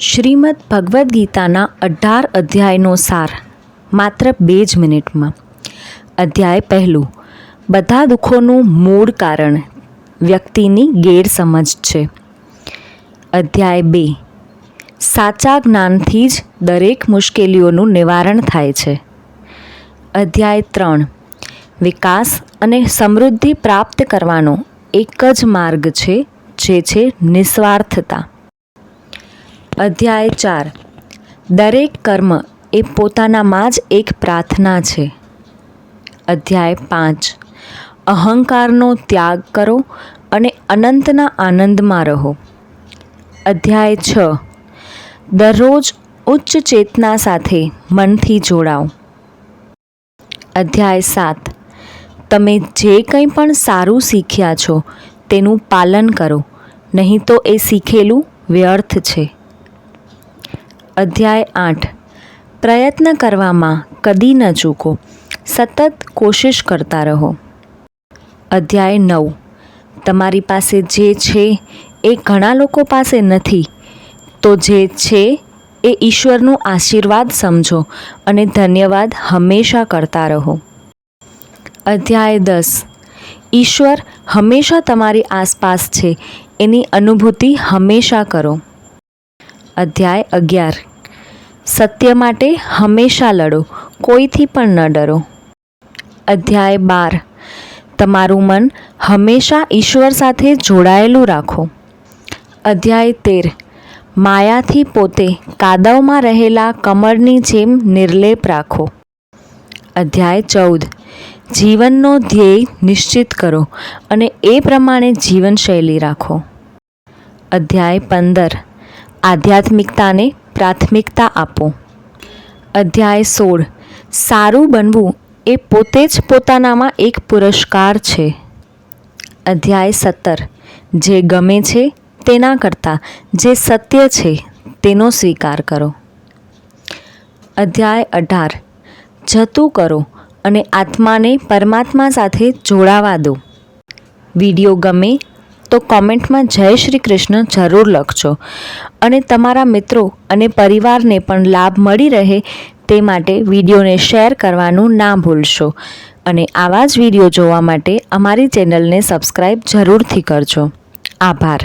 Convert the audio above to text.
શ્રીમદ ભગવદ્ ગીતાના અઢાર અધ્યાયનો સાર, માત્ર બે જ મિનિટમાં. અધ્યાય પહેલું, બધા દુઃખોનું મૂળ કારણ વ્યક્તિની ગેરસમજ છે. અધ્યાય બે, સાચા જ્ઞાનથી જ દરેક મુશ્કેલીઓનું નિવારણ થાય છે. અધ્યાય ત્રણ, વિકાસ અને સમૃદ્ધિ પ્રાપ્ત કરવાનો એક જ માર્ગ છે, જે છે નિસ્વાર્થતા. અધ્યાય ચાર. દરેક કર્મ એ પોતાનામાં જ એક પ્રાર્થના છે. અધ્યાય પાંચ. અહંકારનો ત્યાગ કરો અને અનંતના આનંદમાં રહો. અધ્યાય છ. દરરોજ ઉચ્ચ ચેતના સાથે મનથી જોડાઓ. અધ્યાય સાત. તમે જે કંઈ પણ સારું શીખ્યા છો તેનું પાલન કરો, નહીં તો એ શીખેલું વ્યર્થ છે. અધ્યાય આઠ. પ્રયત્ન કરવામાં કદી ન ચૂકો. સતત કોશિશ કરતા રહો. અધ્યાય નવ. તમારી પાસે જે છે એ ઘણા લોકો પાસે નથી. તો જે છે એ ઈશ્વરનું આશીર્વાદ સમજો અને ધન્યવાદ હંમેશા કરતા રહો. અધ્યાય દસ. ઈશ્વર હંમેશા તમારી આસપાસ છે. એની અનુભૂતિ હંમેશા કરો. અધ્યાય અગિયાર. સત્ય માટે હંમેશા લડો, કોઈથી પણ ન ડરો. અધ્યાય બાર. તમારું મન હંમેશા ઈશ્વર સાથે જોડાયેલું રાખો. અધ્યાય તેર. માયાથી પોતે કાદવમાં રહેલા કમળની જેમ નિર્લેપ રાખો. અધ્યાય ચૌદ. જીવનનો ધ્યેય નિશ્ચિત કરો અને એ પ્રમાણે જીવનશૈલી રાખો. અધ્યાય પંદર. આધ્યાત્મિકતાને પ્રાથમિકતા આપો. અધ્યાય સોળ. સારું બનવું એ પોતે જ પોતાનામાં એક પુરસ્કાર છે. અધ્યાય સત્તર. જે ગમે છે તેના કરતાં, જે સત્ય છે તેનો સ્વીકાર કરો. અધ્યાય અઢાર. જતું કરો અને આત્માને પરમાત્મા સાથે જોડાવા દો. વીડિયો ગમે તો કોમેન્ટમાં જય શ્રી કૃષ્ણ જરૂર લખજો. અને તમારા મિત્રો અને પરિવારને પણ લાભ મળી રહે તે માટે વિડીયોને શેર કરવાનું ના ભૂલશો. અને આવા જ વીડિયો જોવા માટે અમારી ચેનલને સબસ્ક્રાઈબ જરૂરથી કરજો. આભાર.